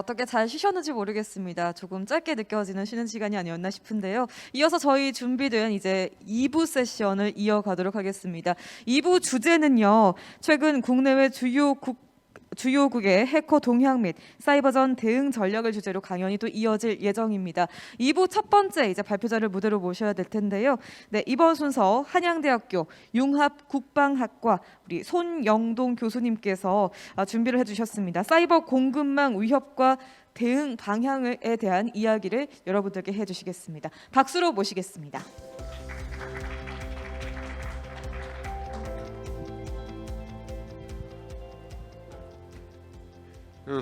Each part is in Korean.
어떻게 잘 쉬셨는지 모르겠습니다. 조금 짧게 느껴지는 쉬는 시간이 아니었나 싶은데요. 이어서 저희 준비된 이제 2부 세션을 이어가도록 하겠습니다. 2부 주제는요. 최근 국내외 주요 국 주요국의 해커 동향 및 사이버전 대응 전략을 주제로 강연이 또 이어질 예정입니다. 2부 첫 번째 이제 발표자를 무대로 모셔야 될 텐데요. 네, 이번 순서 한양대학교 융합 국방학과 우리 손영동 교수님께서 아, 준비를 해 주셨습니다. 사이버 공급망 위협과 대응 방향에 대한 이야기를 여러분들께 해 주시겠습니다. 박수로 모시겠습니다.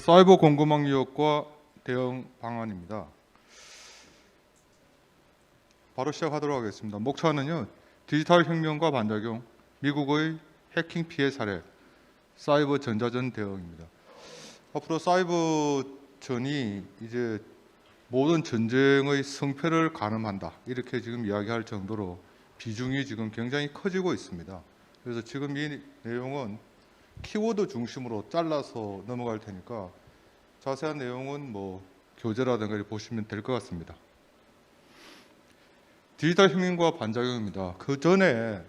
사이버 공급망 위협과 대응 방안입니다. 바로 시작하도록 하겠습니다. 목차는요. 디지털 혁명과 반작용, 미국의 해킹 피해 사례, 사이버 전자전 대응입니다. 앞으로 사이버 전이 이제 모든 전쟁의 성패를 가늠한다. 이렇게 지금 이야기할 정도로 비중이 지금 굉장히 커지고 있습니다. 그래서 지금 이 내용은 키워드 중심으로 잘라서 넘어갈 테니까 자세한 내용은 뭐 교재라든가 보시면 될 것 같습니다. 디지털 혁명과 반작용입니다. 그 전에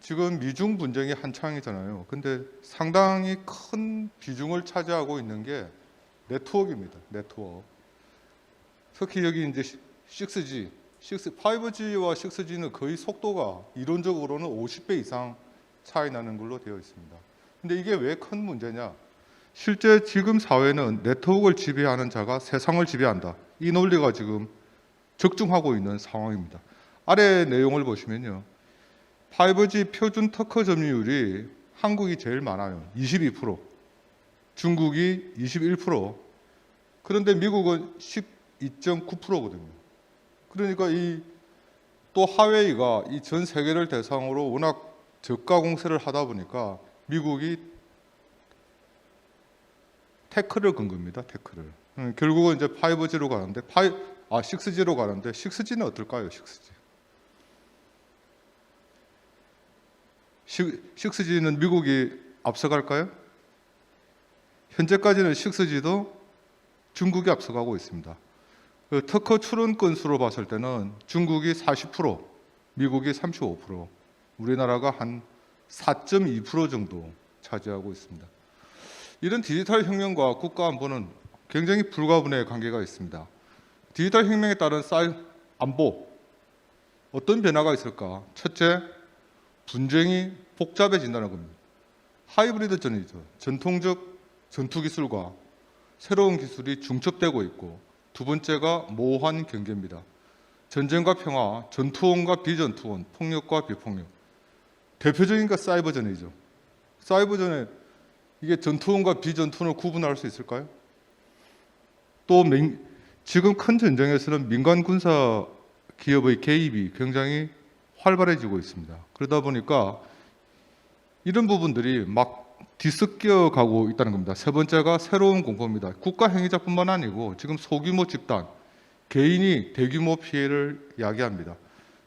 지금 미중 분쟁이 한창이잖아요. 근데 상당히 큰 비중을 차지하고 있는 게 네트워크입니다. 네트워크. 특히 여기 이제 6G, 6, 5G와 6G는 거의 속도가 이론적으로는 50배 이상 차이 나는 걸로 되어 있습니다. 근데 이게 왜 큰 문제냐? 실제 지금 사회는 네트워크를 지배하는 자가 세상을 지배한다. 이 논리가 지금 적중하고 있는 상황입니다. 아래 내용을 보시면요. 5G 표준 특허 점유율이 한국이 제일 많아요. 22%. 중국이 21%. 그런데 미국은 12.9%거든요. 그러니까 이 또 하웨이가 이 전 세계를 대상으로 워낙 저가 공세를 하다 보니까 미국이 태클을 건 겁니다. 태클을. 음, 결국은 이제 5G로 가는데 5, 아 6G로 가는데 6G는 어떨까요? 6G. 6G는 미국이 앞서갈까요? 현재까지는 6G도 중국이 앞서가고 있습니다. 그 특허 출원 건수로 봤을 때는 중국이 40%, 미국이 35%, 우리나라가 한 4.2% 정도 차지하고 있습니다. 이런 디지털 혁명과 국가 안보는 굉장히 불가분의 관계가 있습니다. 디지털 혁명에 따른 사이 안보 어떤 변화가 있을까? 첫째, 분쟁이 복잡해진다는 겁니다. 하이브리드 전이죠. 전통적 전투 기술과 새로운 기술이 중첩되고 있고 두 번째가 모호한 경계입니다. 전쟁과 평화, 전투원과 비전투원, 폭력과 비폭력. 대표적인 게 사이버전이죠. 사이버전에 이게 전투원과 비전투원을 구분할 수 있을까요? 또 민- 지금 큰 전쟁에서는 민간 군사 기업의 개입이 굉장히 활발해지고 있습니다. 그러다 보니까 이런 부분들이 막 뒤섞여 가고 있다는 겁니다. 세 번째가 새로운 공포입니다. 국가 행위자뿐만 아니고 지금 소규모 집단, 개인이 대규모 피해를 야기합니다.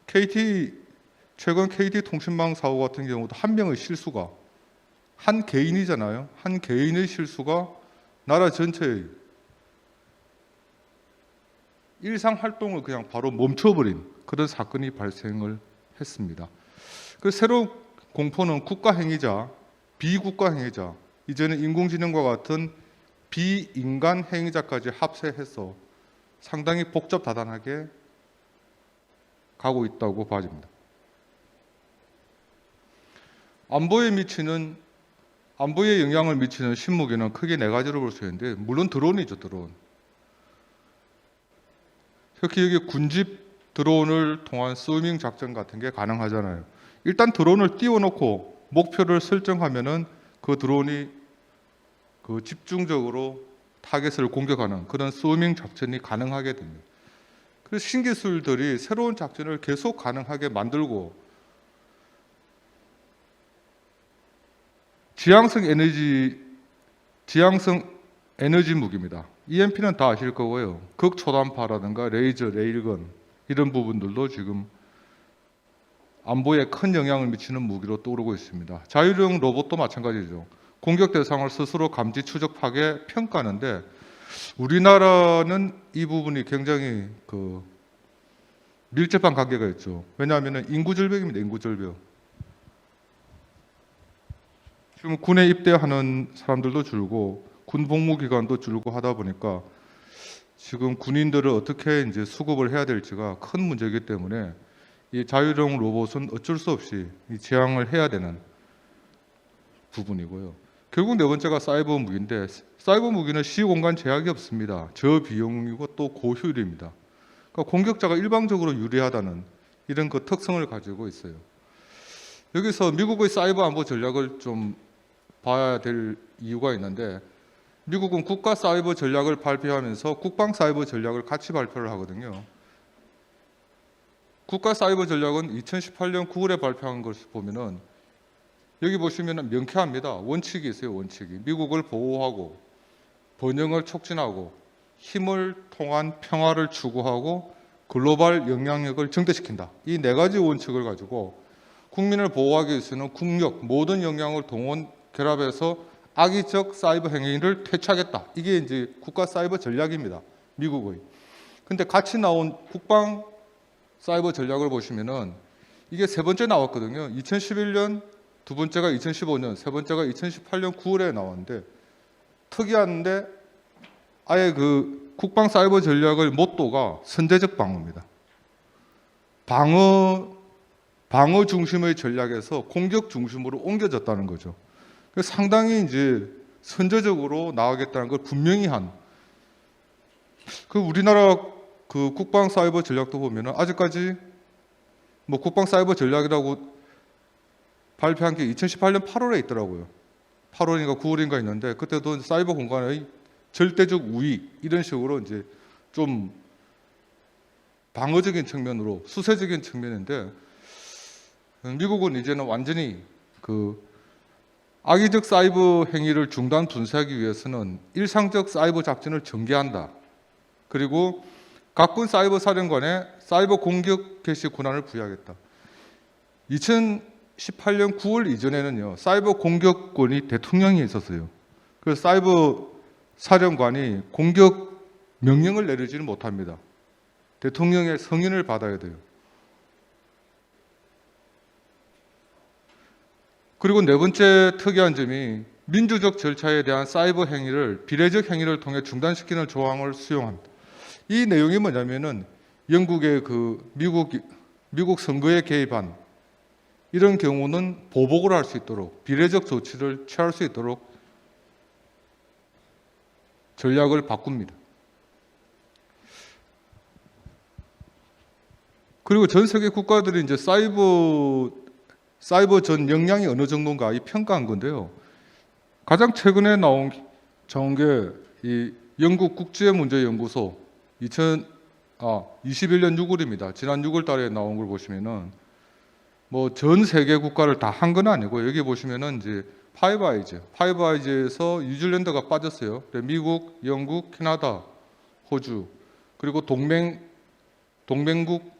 KT 최근 KT 통신망 사고 같은 경우도 한 명의 실수가 한 개인이잖아요. 한 개인의 실수가 나라 전체의 일상 활동을 그냥 바로 멈춰버린 그런 사건이 발생을 했습니다. 그 새로운 공포는 국가 행위자, 비국가 행위자, 이제는 인공지능과 같은 비인간 행위자까지 합세해서 상당히 복잡다단하게 가고 있다고 봐집니다. 안보에 미치는 안보에 영향을 미치는 신무기는 크게 네 가지로 볼 수 있는데 물론 드론이죠 드론. 특히 여기 군집 드론을 통한 스위밍 작전 같은 게 가능하잖아요. 일단 드론을 띄워놓고 목표를 설정하면은 그 드론이 그 집중적으로 타겟을 공격하는 그런 스위밍 작전이 가능하게 됩니다. 그래서 신기술들이 새로운 작전을 계속 가능하게 만들고 지향성 에너지 지향성 에너지 무기입니다. EMP는 다 아실 거고요. 극초단파라든가 레이저, 레일건 이런 부분들도 지금 안보에 큰 영향을 미치는 무기로 떠오르고 있습니다. 자율형 로봇도 마찬가지죠. 공격 대상을 스스로 감지, 추적, 파괴, 평가하는데 우리나라는 이 부분이 굉장히 그 밀접한 관계가 있죠. 왜냐하면 인구 절벽입니다. 인구 절벽. 지금 군에 입대하는 사람들도 줄고 군 복무 기간도 줄고 하다 보니까 지금 군인들을 어떻게 이제 수급을 해야 될지가 큰 문제이기 때문에 이 자율형 로봇은 어쩔 수 없이 이 제한을 해야 되는 부분이고요. 결국 네 번째가 사이버 무기인데 사이버 무기는 시공간 제약이 없습니다. 저비용이고 또 고효율입니다. 그러니까 공격자가 일방적으로 유리하다는 이런 그 특성을 가지고 있어요. 여기서 미국의 사이버 안보 전략을 좀 봐야 될 이유가 있는데 미국은 국가 사이버 전략을 발표하면서 국방 사이버 전략을 같이 발표를 하거든요. 국가 사이버 전략은 2018년 9월에 발표한 것을 보면은 여기 보시면은 명쾌합니다. 원칙이 있어요. 원칙이 미국을 보호하고 번영을 촉진하고 힘을 통한 평화를 추구하고 글로벌 영향력을 증대시킨다. 이 네 가지 원칙을 가지고 국민을 보호하기 위해서는 국력 모든 역량을 동원 결합해서 악의적 사이버 행위를 퇴치하겠다. 이게 이제 국가 사이버 전략입니다. 미국의. 근데 같이 나온 국방 사이버 전략을 보시면은 이게 세 번째 나왔거든요. 2011년, 두 번째가 2015년, 세 번째가 2018년 9월에 나왔는데 특이한데 아예 그 국방 사이버 전략의 모토가 선제적 방어입니다. 방어 방어 중심의 전략에서 공격 중심으로 옮겨졌다는 거죠. 상당히 이제 선제적으로 나가겠다는 걸 분명히 한. 그 우리나라 그 국방 사이버 전략도 보면은 아직까지 뭐 국방 사이버 전략이라고 발표한 게 2018년 8월에 있더라고요. 8월인가 9월인가 있는데 그때도 사이버 공간의 절대적 우위 이런 식으로 이제 좀 방어적인 측면으로 수세적인 측면인데 미국은 이제는 완전히 그 악의적 사이버 행위를 중단 분쇄하기 위해서는 일상적 사이버 작전을 전개한다. 그리고 각군 사이버 사령관에 사이버 공격 개시 권한을 부여하겠다. 2018년 9월 이전에는요, 사이버 공격권이 대통령이 있었어요. 그래서 사이버 사령관이 공격 명령을 내리지는 못합니다. 대통령의 성인을 받아야 돼요. 그리고 네 번째 특이한 점이 민주적 절차에 대한 사이버 행위를 비례적 행위를 통해 중단시키는 조항을 수용합니다. 이 내용이 뭐냐면은 영국의 그 미국 미국 선거에 개입한 이런 경우는 보복을 할 수 있도록 비례적 조치를 취할 수 있도록 전략을 바꿉니다. 그리고 전 세계 국가들이 이제 사이버 사이버 전 역량이 어느 정도인가 이 평가한 건데요. 가장 최근에 나온 정게이 영국 국제문제연구소 2000 아, 21년 6월입니다. 지난 6월 달에 나온 걸 보시면은 뭐 전 세계 국가를 다 한 건 아니고 여기 보시면은 이제 파이브 아이즈, 파이브 아이즈에서 뉴질랜드가 빠졌어요. 미국, 영국, 캐나다, 호주, 그리고 동맹 동맹국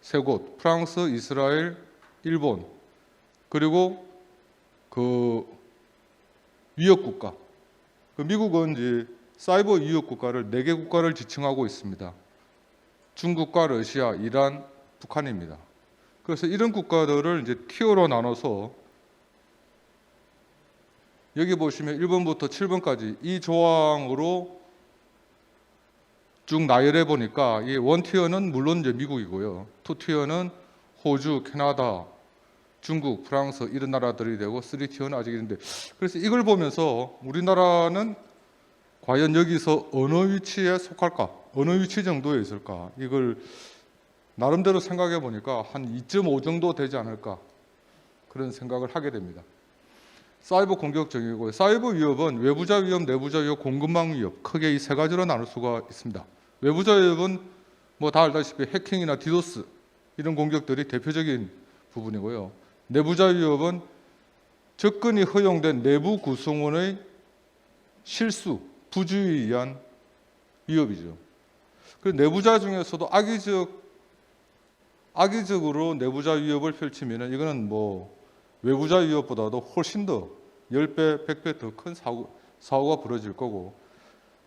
세 곳, 프랑스, 이스라엘, 일본, 그리고 그 위협 국가. 그 미국은 이제 사이버 위협 국가를 네 개 국가를 지칭하고 있습니다. 중국과 러시아, 이란, 북한입니다. 그래서 이런 국가들을 이제 티어로 나눠서 여기 보시면 1번부터 7번까지 이 조항으로 쭉 나열해 보니까 이 원티어는 물론 이제 미국이고요. 투티어는 호주, 캐나다, 중국, 프랑스 이런 나라들이 되고 3티어는 아직 있는데 그래서 이걸 보면서 우리나라는 과연 여기서 어느 위치에 속할까? 어느 위치 정도에 있을까? 이걸 나름대로 생각해 보니까 한 2.5 정도 되지 않을까? 그런 생각을 하게 됩니다. 사이버 공격적이고 사이버 위협은 외부자 위협, 내부자 위협, 공급망 위협 크게 이 세 가지로 나눌 수가 있습니다. 외부자 위협은 뭐 다 알다시피 해킹이나 디도스 이런 공격들이 대표적인 부분이고요. 내부자 위협은 접근이 허용된 내부 구성원의 실수, 부주의에 의한 위협이죠. 그 내부자 중에서도 악의적 악의적으로 내부자 위협을 펼치면은 이거는 뭐 외부자 위협보다도 훨씬 더 10배, 100배 더 큰 사고, 사고가 벌어질 거고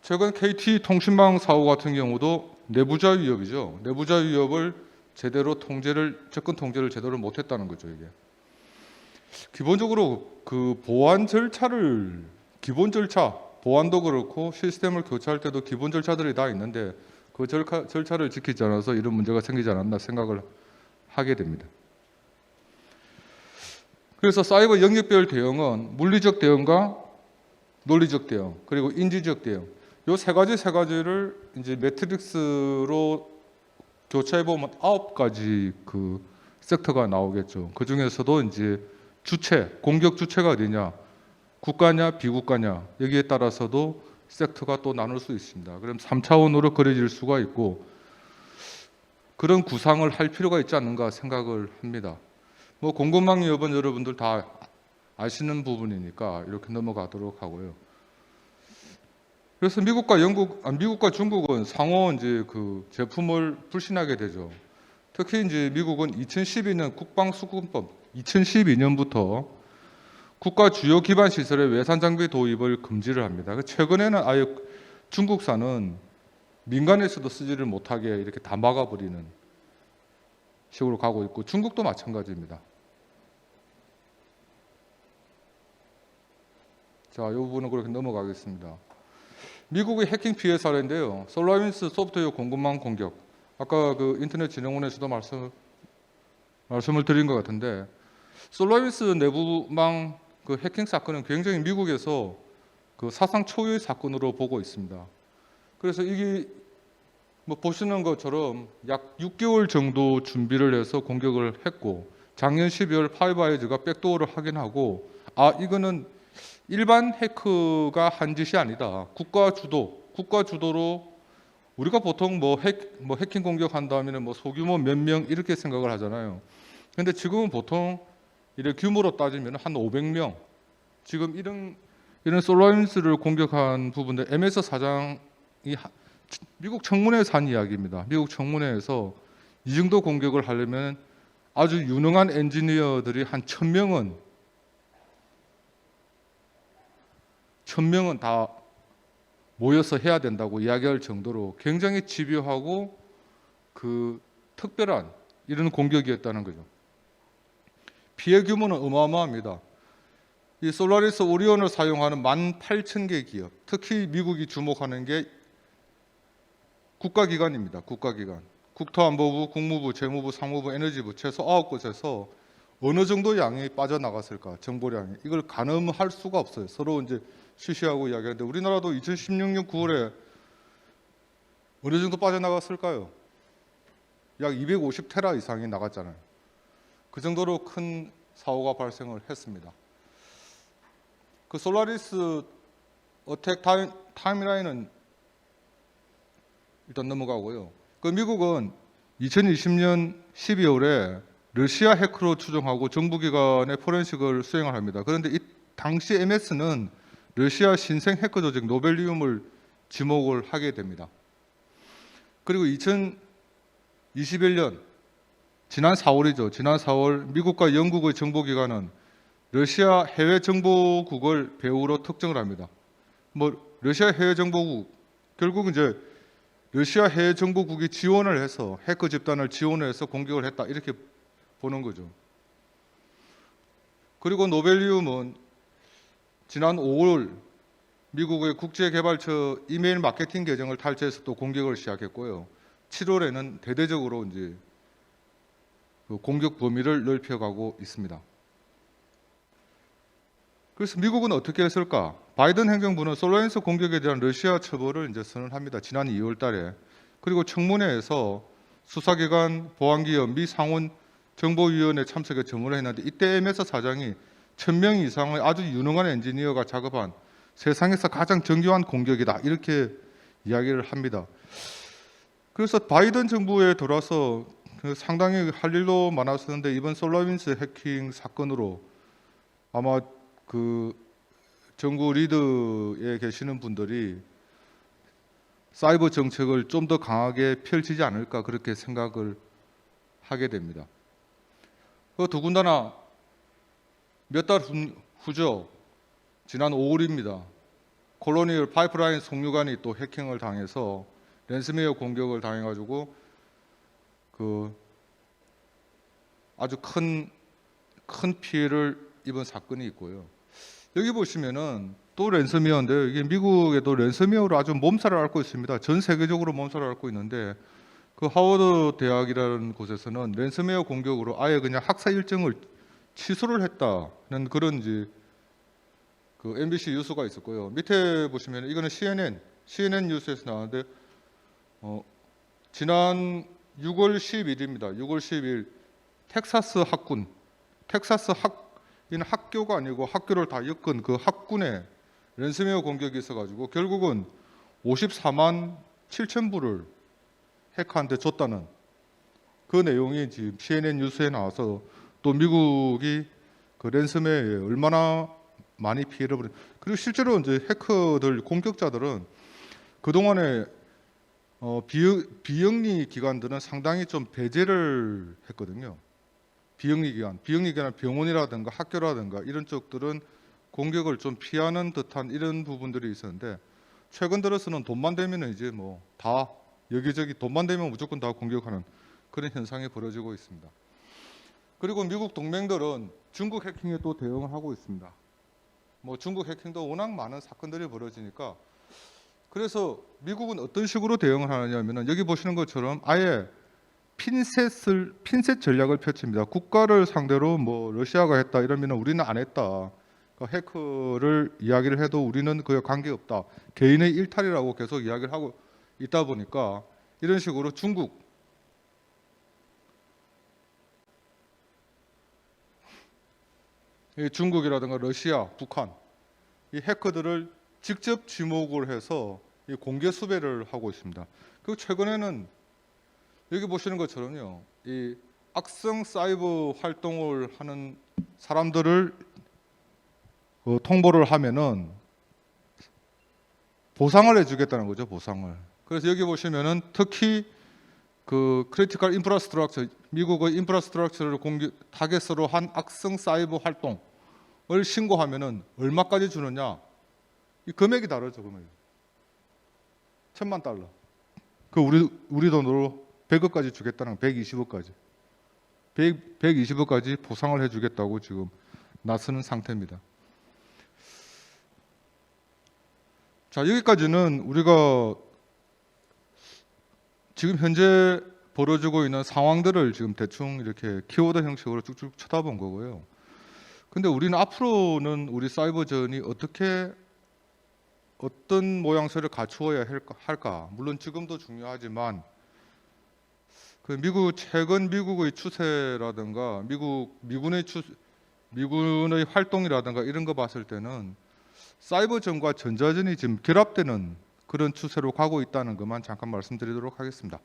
최근 KT 통신망 사고 같은 경우도 내부자 위협이죠. 내부자 위협을 제대로 통제를 접근 통제를 제대로 못했다는 거죠 이게. 기본적으로 그 보안 절차를 기본 절차 보안도 그렇고 시스템을 교체할 때도 기본 절차들이 다 있는데 그 절차, 절차를 지키지 않아서 이런 문제가 생기지 않았나 생각을 하게 됩니다. 그래서 사이버 영역별 대응은 물리적 대응과 논리적 대응 그리고 인지적 대응 요 세 가지 세 가지를 이제 매트릭스로 교차해 보면 아홉 가지 그 섹터가 나오겠죠. 그 중에서도 이제 주체 공격 주체가 어디냐 국가냐 비국가냐 여기에 따라서도 섹터가 또 나눌 수 있습니다. 그럼 3차원으로 그려질 수가 있고 그런 구상을 할 필요가 있지 않는가 생각을 합니다. 뭐 공급망 여번 여러분들 다 아시는 부분이니까 이렇게 넘어가도록 하고요. 그래서 미국과 영국, 아, 미국과 중국은 상호 이제 그 제품을 불신하게 되죠. 특히 이제 미국은 2012년 국방수급법 2012년부터 국가 주요 기반 시설의 외산 장비 도입을 금지를 합니다. 그 최근에는 아예 중국산은 민간에서도 쓰지를 못하게 이렇게 다 막아버리는 식으로 가고 있고 중국도 마찬가지입니다. 자, 이 부분은 그렇게 넘어가겠습니다. 미국의 해킹 피해 사례인데요. 솔라윈스 소프트웨어 공급망 공격. 아까 그 인터넷 진흥원에서도 말씀 말씀을 드린 것 같은데 솔라윈스 내부망 그 해킹 사건은 굉장히 미국에서 그 사상 초유의 사건으로 보고 있습니다. 그래서 이게 뭐 보시는 것처럼 약 6개월 정도 준비를 해서 공격을 했고 작년 12월 파이브아이즈가 백도어를 확인하고 아 이거는 일반 해커가 한 짓이 아니다. 국가 주도, 국가 주도로 우리가 보통 뭐, 핵, 뭐 해킹 공격한다면 뭐 소규모 몇 명 이렇게 생각을 하잖아요. 근데 지금은 보통 이래 규모로 따지면 한 500명. 지금 이런 이런 솔라윈스를 공격한 부분들 MS 사장이 하- 미국 청문회에서 한 이야기입니다. 미국 청문회에서 이 정도 공격을 하려면 아주 유능한 엔지니어들이 한 천 명은 천 명은 다 모여서 해야 된다고 이야기할 정도로 굉장히 집요하고 그 특별한 이런 공격이었다는 거죠. 피해 규모는 어마어마합니다. 이 솔라리스 오리온을 사용하는 18,000개 기업, 특히 미국이 주목하는 게 국가기관입니다. 국가기관. 국토안보부, 국무부, 재무부, 상무부, 에너지부 최소 9곳에서 어느 정도 양이 빠져나갔을까 정보량이 이걸 가늠할 수가 없어요. 서로 이제 쉬쉬하고 이야기하는데 우리나라도 2016년 9월에 어느 정도 빠져나갔을까요? 약 250테라 이상이 나갔잖아요. 그 정도로 큰 사고가 발생을 했습니다. 그 솔라리스 어택 타임, 타임라인은 일단 넘어가고요. 그 미국은 2020년 12월에 러시아 해커로 추정하고 정부기관의 포렌식을 수행을 합니다. 그런데 이 당시 MS는 러시아 신생 해커 조직 노벨리움을 지목을 하게 됩니다. 그리고 2021년 지난 4월이죠. 지난 4월 미국과 영국의 정보기관은 러시아 해외 정보국을 배후로 특정을 합니다. 뭐 러시아 해외 정보국 결국 이제 러시아 해외 정보국이 지원을 해서 해커 집단을 지원을 해서 공격을 했다 이렇게 보는 거죠. 그리고 노벨리움은 지난 5월 미국의 국제개발처 이메일 마케팅 계정을 탈취해서 또 공격을 시작했고요. 7월에는 대대적으로 이제 그 공격 범위를 넓혀가고 있습니다. 그래서 미국은 어떻게 했을까? 바이든 행정부는 솔라인스 공격에 대한 러시아 처벌을 이제 선언합니다. 지난 2월 달에 그리고 청문회에서 수사기관, 보안기업, 미 상원 정보위원회 참석에 전문을 했는데 이때 MS 사장이 천명 이상의 아주 유능한 엔지니어가 작업한 세상에서 가장 정교한 공격이다 이렇게 이야기를 합니다. 그래서 바이든 정부에 그 상당히 할 일도 많았었는데 이번 솔라윈스 해킹 사건으로 아마 그 정부 리드에 계시는 분들이 사이버 정책을 좀 더 강하게 펼치지 않을까 그렇게 생각을 하게 됩니다. 그 더군다나 몇 달 후죠. 지난 5월입니다. 콜로니얼 파이프라인 송유관이 또 해킹을 당해서 랜스웨어 공격을 당해가지고 그 아주 큰 큰 피해를 입은 사건이 있고요. 여기 보시면은 또 랜섬웨어인데요. 이게 미국에도 랜섬웨어로 아주 몸살을 앓고 있습니다. 전 세계적으로 몸살을 앓고 있는데 그 하워드 대학이라는 곳에서는 랜섬웨어 공격으로 아예 그냥 학사 일정을 취소를 했다는 그런 이제 그 MBC 뉴스가 있었고요. 밑에 보시면 이거는 CNN CNN 뉴스에서 나왔는데 어, 지난 6월 10일입니다. 6월 10일 텍사스 학군 텍사스 학 이는 학교가 아니고 학교를 다 엮은 그 학군에 랜섬웨어 공격이 있어가지고 결국은 54만 7천 불을 해커한테 줬다는 그 내용이 지금 CNN 뉴스에 나와서 또 미국이 그 랜섬웨어에 얼마나 많이 피해를 보는 그리고 실제로 이제 해커들 공격자들은 그 동안에 어, 비영, 비영 리 기관들은 상당히 좀 배제를 했거든요. 비영리 기관, 비영리 기관 병원이라든가 학교라든가 이런 쪽들은 공격을 좀 피하는 듯한 이런 부분들이 있었는데 최근 들어서는 돈만 되면 이제 뭐 다 여기저기 돈만 되면 무조건 다 공격하는 그런 현상이 벌어지고 있습니다. 그리고 미국 동맹들은 중국 해킹에 또 대응을 하고 있습니다. 뭐 중국 해킹도 워낙 많은 사건들이 벌어지니까 그래서 미국은 어떤 식으로 대응을 하느냐면은 여기 보시는 것처럼 아예 핀셋을 핀셋 전략을 펼칩니다. 국가를 상대로 뭐 러시아가 했다 이러면 우리는 안 했다. 그러니까 해커를 이야기를 해도 우리는 그에 관계 없다. 개인의 일탈이라고 계속 이야기를 하고 있다 보니까 이런 식으로 중국 이 중국이라든가 러시아, 북한 이 해커들을 직접 지목을 해서 이 공개 수배를 하고 있습니다. 그리고 최근에는 여기 보시는 것처럼요, 이 악성 사이버 활동을 하는 사람들을 어, 통보를 하면은 보상을 해주겠다는 거죠, 보상을. 그래서 여기 보시면은 특히 그 크리티컬 인프라스트럭처 미국의 인프라스트럭처를 공격 타겟으로 한 악성 사이버 활동을 신고하면은 얼마까지 주느냐? 이 금액이 다르죠, 금액이. 천만 달러. 그 우리 우리 돈으로 100억까지 주겠다는 120억까지. 100, 120억까지 보상을 해 주겠다고 지금 나서는 상태입니다. 자, 여기까지는 우리가 지금 현재 벌어지고 있는 상황들을 지금 대충 이렇게 키워드 형식으로 쭉쭉 쳐다본 거고요. 근데 우리는 앞으로는 우리 사이버전이 어떻게 어떤 모양새를 갖추어야 할까? 물론 지금도 중요하지만 그 미국 최근 미국의 추세라든가 미국 미군의 추 미군의 활동이라든가 이런 거 봤을 때는 사이버전과 전자전이 지금 결합되는 그런 추세로 가고 있다는 것만 잠깐 말씀드리도록 하겠습니다.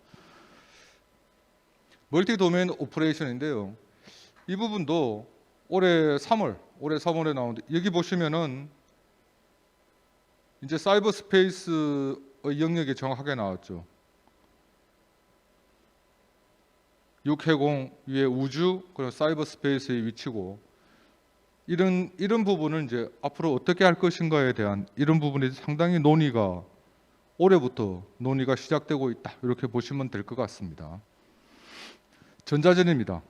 멀티 도메인 오퍼레이션인데요. 이 부분도 올해 3월, 올해 3월에 나오는데 여기 보시면은 이제 사이버 스페이스의 영역이 정확하게 나왔죠. 육해공 위에 우주 그리고 사이버 스페이스의 위치고 이런 이런 부분을 이제 앞으로 어떻게 할 것인가에 대한 이런 부분이 상당히 논의가 올해부터 논의가 시작되고 있다 이렇게 보시면 될 것 같습니다. 전자전입니다.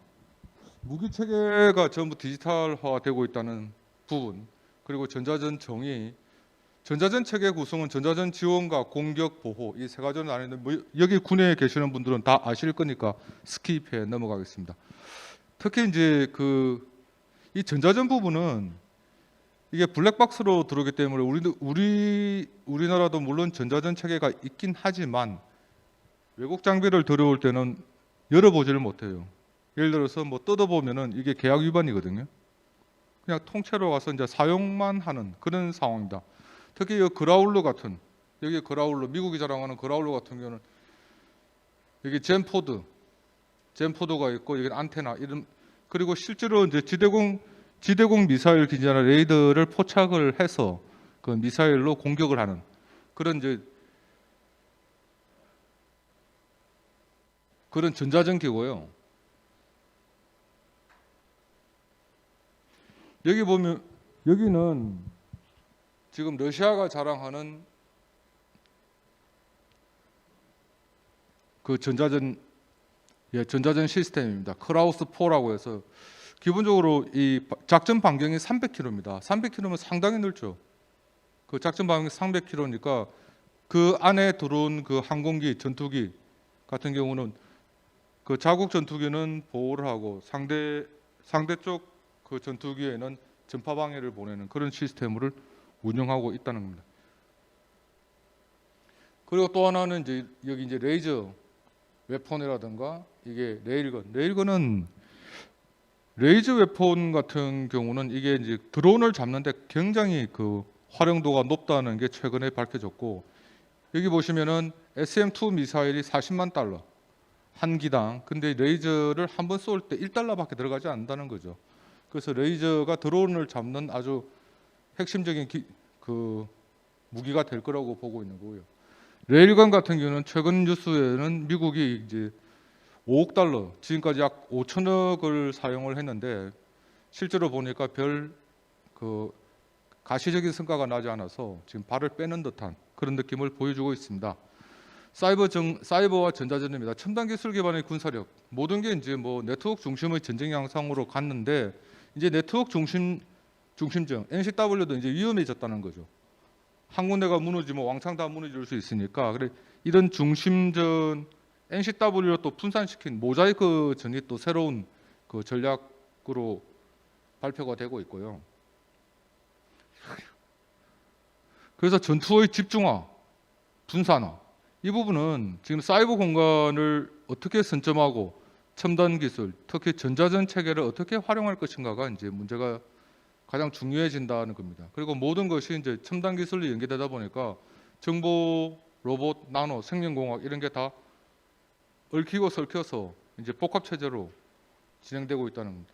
무기 체계가 전부 디지털화되고 있다는 부분 그리고 전자전 정의 전자전 체계 구성은 전자전 지원과 공격 보호 이 세 가지로 나뉘는데 뭐 여기 군에 계시는 분들은 다 아실 거니까 스킵해 넘어가겠습니다. 특히 이제 그 이 전자전 부분은 이게 블랙박스로 들어오기 때문에 우리도 우리 우리나라도 물론 전자전 체계가 있긴 하지만 외국 장비를 들어올 때는 열어보지를 못해요. 예를 들어서 뭐 뜯어보면은 이게 계약 위반이거든요. 그냥 통째로 가서 이제 사용만 하는 그런 상황입니다. 특히 이 그라울러 같은 여기 그라울러 미국이 자랑하는 그라울러 같은 경우는 여기 젠포드 젠포드가 있고 여기 안테나 이런 그리고 실제로 이제 지대공 지대공 미사일 기지나 레이더를 포착을 해서 그 미사일로 공격을 하는 그런 이제 그런 전자전기고요. 여기 보면 여기는 지금 러시아가 자랑하는 그 전자전 예, 전자전 시스템입니다. 크라우스 4라고 해서 기본적으로 이 바- 작전 반경이 300km입니다. 300km면 상당히 넓죠. 그 작전 반경이 300km니까 그 안에 들어온 그 항공기, 전투기 같은 경우는 그 자국 전투기는 보호를 하고 상대 상대 쪽 그 전투기에는 전파 방해를 보내는 그런 시스템을 운영하고 있다는 겁니다. 그리고 또 하나는 이제 여기 이제 레이저 웨폰이라든가 이게 레일건. 레일건은 레이저 웨폰 같은 경우는 이게 이제 드론을 잡는데 굉장히 그 활용도가 높다는 게 최근에 밝혀졌고 여기 보시면은 SM2 미사일이 40만 달러 한 기당. 근데 레이저를 한 번 쏠 때 1달러밖에 들어가지 않는다는 거죠. 그래서 레이저가 드론을 잡는 아주 핵심적인 기- 그 무기가 될 거라고 보고 있는 거고요. 레일건 같은 경우는 최근 뉴스에는 미국이 이제 5억 달러, 지금까지 약 5천억을 사용을 했는데 실제로 보니까 별 그 가시적인 성과가 나지 않아서 지금 발을 빼는 듯한 그런 느낌을 보여주고 있습니다. 사이버 정, 사이버와 전자전입니다. 첨단 기술 기반의 군사력 모든 게 이제 뭐 네트워크 중심의 전쟁 양상으로 갔는데 이제 네트워크 중심 중심적 NCW도 이제 위험해졌다는 거죠. 한 군데가 무너지면 왕창 다 무너질 수 있으니까 그래 이런 중심전 NCW를 또 분산시킨 모자이크 전이 또 새로운 그 전략으로 발표가 되고 있고요. 그래서 전투의 집중화, 분산화 이 부분은 지금 사이버 공간을 어떻게 선점하고 첨단 기술, 특히 전자전 체계를 어떻게 활용할 것인가가 이제 문제가 가장 중요해진다는 겁니다. 그리고 모든 것이 이제 첨단 기술이 연계되다 보니까 정보, 로봇, 나노, 생명공학 이런 게 다 얽히고 설켜서 이제 복합 체제로 진행되고 있다는 겁니다.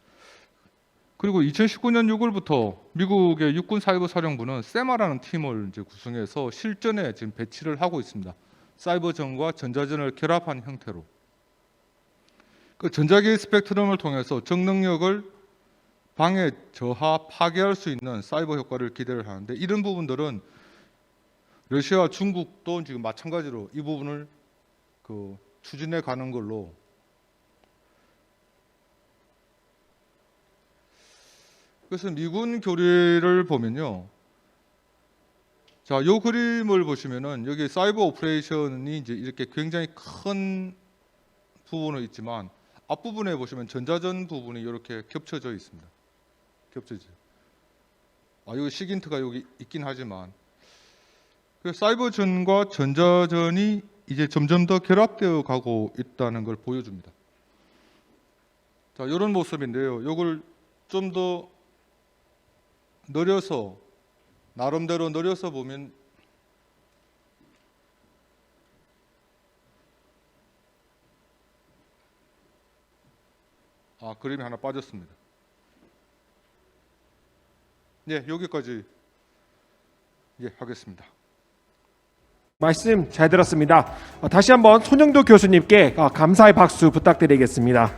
그리고 2019년 6월부터 미국의 육군 사이버 사령부는 세마라는 팀을 이제 구성해서 실전에 지금 배치를 하고 있습니다. 사이버전과 전자전을 결합한 형태로 그 전자기기 스펙트럼을 통해서 적능력을 방해, 저하, 파괴할 수 있는 사이버 효과를 기대를 하는데 이런 부분들은 러시아와 중국도 지금 마찬가지로 이 부분을 그 추진해 가는 걸로 그래서 미군 교리를 보면요. 자, 요 그림을 보시면은 여기 사이버 오퍼레이션이 이제 이렇게 굉장히 큰 부분은 있지만 앞부분에 보시면 전자전 부분이 이렇게 겹쳐져 있습니다. 겹쳐져. 아, 여기 시긴트가 여기 있긴 하지만 그 사이버전과 전자전이 이제 점점 더 결합되어 가고 있다는 걸 보여줍니다. 자, 이런 모습인데요. 이걸 좀 더 느려서 나름대로 느려서 보면 아 그림이 하나 빠졌습니다. 네 여기까지 예 하겠습니다. 말씀 잘 들었습니다. 어, 다시 한번 손영도 교수님께 어, 감사의 박수 부탁드리겠습니다.